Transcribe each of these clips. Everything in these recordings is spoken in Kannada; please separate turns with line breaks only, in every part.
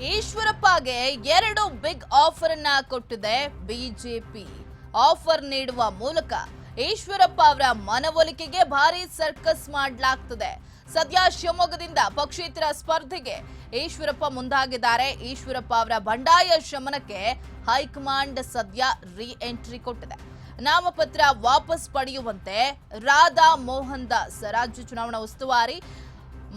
ಈಶ್ವರಪ್ಪಗೆ ಎರಡು ಬಿಗ್ ಆಫರ್ ಅನ್ನ ಕೊಟ್ಟಿದೆ ಬಿಜೆಪಿ. ಆಫರ್ ನೀಡುವ ಮೂಲಕ ಈಶ್ವರಪ್ಪ ಅವರ ಮನವೊಲಿಕೆಗೆ ಭಾರಿ ಸರ್ಕಸ್ ಮಾಡಲಾಗ್ತದೆ. ಸದ್ಯ ಶಿವಮೊಗ್ಗದಿಂದ ಪಕ್ಷೇತರ ಸ್ಪರ್ಧೆಗೆ ಈಶ್ವರಪ್ಪ ಮುಂದಾಗಿದ್ದಾರೆ. ಈಶ್ವರಪ್ಪ ಅವರ ಬಂಡಾಯ ಶಮನಕ್ಕೆ ಹೈಕಮಾಂಡ್ ಸದ್ಯ ರೀ ಎಂಟ್ರಿ ಕೊಟ್ಟಿದೆ. ನಾಮಪತ್ರ ವಾಪಸ್ ಪಡೆಯುವಂತೆ ರಾಧಾ ಮೋಹನ್ ದಾಸ್ ರಾಜ್ಯ ಚುನಾವಣಾ ಉಸ್ತುವಾರಿ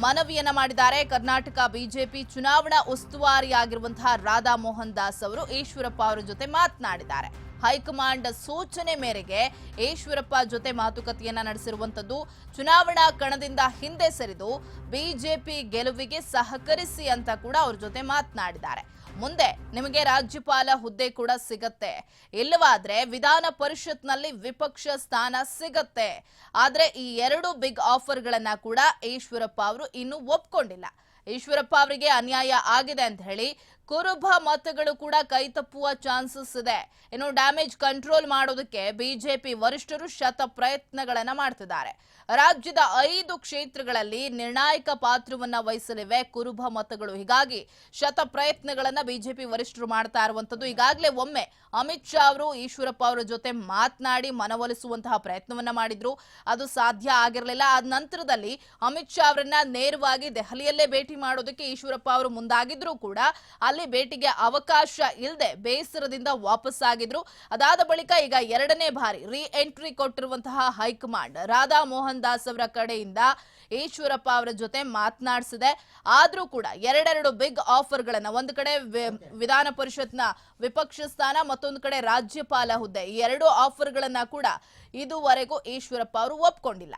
ಮನವಿಯನ್ನ ಮಾಡಿದ್ದಾರೆ. ಕರ್ನಾಟಕ ಬಿಜೆಪಿ ಚುನಾವಣಾ ಉಸ್ತುವಾರಿಯಾಗಿರುವಂತಹ ರಾಧಾ ಮೋಹನ್ ದಾಸ್ ಅವರು ಈಶ್ವರಪ್ಪ ಅವರ ಜೊತೆ ಮಾತನಾಡಿದ್ದಾರೆ. ಹೈಕಮಾಂಡ್ ಸೂಚನೆ ಮೇರೆಗೆ ಈಶ್ವರಪ್ಪ ಜೊತೆ ಮಾತುಕತೆಯನ್ನ ನಡೆಸಿರುವಂತದ್ದು ಚುನಾವಣಾ ಕಣದಿಂದ ಹಿಂದೆ ಸರಿದು ಬಿಜೆಪಿ ಗೆಲುವಿಗೆ ಸಹಕರಿಸಿ ಅಂತ ಕೂಡ ಅವ್ರ ಜೊತೆ ಮಾತನಾಡಿದ್ದಾರೆ. ಮುಂದೆ ನಿಮಗೆ ರಾಜ್ಯಪಾಲ ಹುದ್ದೆ ಕೂಡ ಸಿಗತ್ತೆ. ಇಲ್ಲವಾದ್ರೆ ವಿಧಾನ ಪರಿಷತ್ನಲ್ಲಿ ವಿಪಕ್ಷ ಸ್ಥಾನ ಸಿಗತ್ತೆ. ಆದ್ರೆ ಈ ಎರಡು ಬಿಗ್ ಆಫರ್ಗಳನ್ನ ಕೂಡ ಈಶ್ವರಪ್ಪ ಅವರು ಇನ್ನೂ ಒಪ್ಕೊಂಡಿಲ್ಲ. ಈಶ್ವರಪ್ಪ ಅವರಿಗೆ ಅನ್ಯಾಯ ಆಗಿದೆ ಅಂತ ಹೇಳಿ ಕುರುಬ ಮತಗಳು ಕೂಡ ಕೈ ತಪ್ಪುವ ಚಾನ್ಸಸ್ ಇದೆ. ಇನ್ನು ಡ್ಯಾಮೇಜ್ ಕಂಟ್ರೋಲ್ ಮಾಡೋದಕ್ಕೆ ಬಿಜೆಪಿ ವರಿಷ್ಠರು ಶತ ಪ್ರಯತ್ನಗಳನ್ನ ಮಾಡ್ತಿದ್ದಾರೆ. ರಾಜ್ಯದ ಐದು ಕ್ಷೇತ್ರಗಳಲ್ಲಿ ನಿರ್ಣಾಯಕ ಪಾತ್ರವನ್ನ ವಹಿಸಲಿವೆ ಕುರುಬ ಮತಗಳು. ಹೀಗಾಗಿ ಶತ ಪ್ರಯತ್ನಗಳನ್ನ ಬಿಜೆಪಿ ವರಿಷ್ಠರು ಮಾಡ್ತಾ ಇರುವಂತದ್ದು ಈಗಾಗಲೇ ಒಮ್ಮೆ ಅಮಿತ್ ಶಾ ಅವರು, ಈಶ್ವರಪ್ಪ ಅವರ ಜೊತೆ ಮಾತನಾಡಿ ಮನವೊಲಿಸುವಂತಹ ಪ್ರಯತ್ನವನ್ನ ಮಾಡಿದ್ರು. ಅದು ಸಾಧ್ಯ ಆಗಿರಲಿಲ್ಲ. ಆ ನಂತರದಲ್ಲಿ ಅಮಿತ್ ಶಾ ಅವರನ್ನ ನೇರವಾಗಿ ದೆಹಲಿಯಲ್ಲೇ ಭೇಟಿ ಮಾಡೋದಕ್ಕೆ ಈಶ್ವರಪ್ಪ ಅವರು ಮುಂದಾಗಿದ್ರು ಕೂಡ ಅಲ್ಲಿ ಭೇಟಿಗೆ ಅವಕಾಶ ಇಲ್ಲದೆ ಬೇಸರದಿಂದ ವಾಪಸ್ ಆಗಿದ್ರು ಅದಾದ ಬಳಿಕ ಈಗ ಎರಡನೇ ಬಾರಿ ರೀ ಎಂಟ್ರಿ ಕೊಟ್ಟಿರುವಂತಹ ಹೈಕಮಾಂಡ್ ರಾಧಾ ಮೋಹನ್ ದಾಸ್ ಅವರ ಕಡೆಯಿಂದ ಈಶ್ವರಪ್ಪ ಅವರ ಜೊತೆ ಮಾತನಾಡಿಸಿದೆ. ಆದ್ರೂ ಕೂಡ ಎರಡೆರಡು ಬಿಗ್ ಆಫರ್ಗಳನ್ನ ಒಂದು ಕಡೆ ವಿಧಾನ ಪರಿಷತ್ನ ವಿಪಕ್ಷ ಸ್ಥಾನ, ಮತ್ತೊಂದು ಕಡೆ ರಾಜ್ಯಪಾಲ ಹುದ್ದೆ ಈ ಎರಡು ಆಫರ್ಗಳನ್ನ ಕೂಡ ಇದುವರೆಗೂ ಈಶ್ವರಪ್ಪ ಅವರು ಒಪ್ಕೊಂಡಿಲ್ಲ.